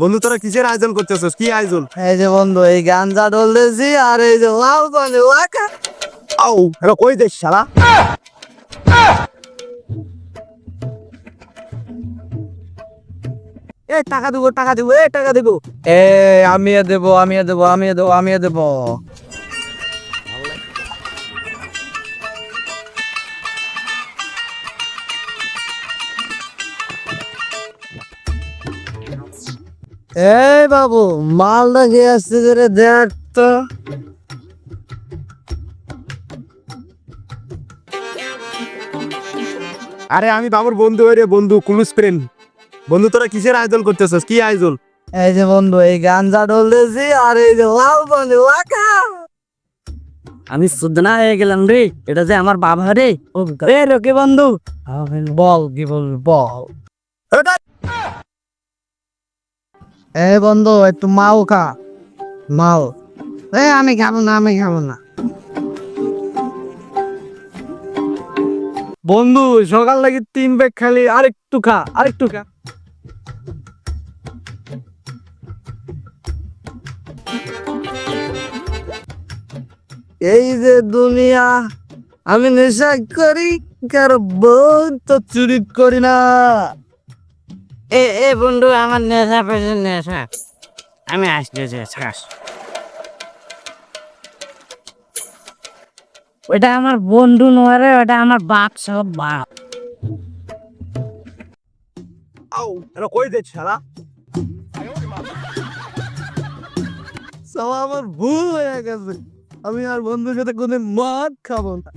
বন্ধু তোরা কিসের আয়োজন করতেছ কি আয়োজন? এই যে বন্ধু এই গাঞ্জা ডলতেছি আর এই যে লাউ পানি ওয়াকা। আউ এটা কই দেখ শালা এ টাকা দেবো টাকা দেবো এ টাকা দেবো। এ আমিও দেবো আমিও দেবো আমিও দেবো আমিও দেবো। এই বাবু মালটা খেয়ে আসছে রে দেখ তো। আরে আমি বাবুর বন্ধু রে বন্ধু ক্লুজ ফ্রেন্ড বন্ধু তোরা কিসের আয়োজন করতেছিস? কি আয়োজন? এই যে বন্ধু এই গাঞ্জা ডলতেছি আর এই যে লাউ পানি ওয়াকা আমি সুদনা হয়ে গেলাম রে এটা যে আমার বাবা রে। ও এ রকি বন্ধু। বল কি বল বল। এটা এ বন্ধু একটু মাও খা। মাও। এ, আমি খাব না, আমি খাব না। বন্ধু, সকাল লাগি তিন ব্যাগ খালি, আরেকটু খা আরেকটু খা। এই যে দুনিয়া, আমি নেশা করি, কারও বউ তো চুরি করি না। এ বন্ধু, আমার নেশা নেশা। আমি আসতেছি শ্বাস ওটা আমার বন্ধু নয় ওটা আমার বাপ সব বাপ। আও এটা কই দেখ শালা সব আমার ভুল হয়ে গেছে। আমি আর বন্ধুর সাথে কোনো মদ খাব না।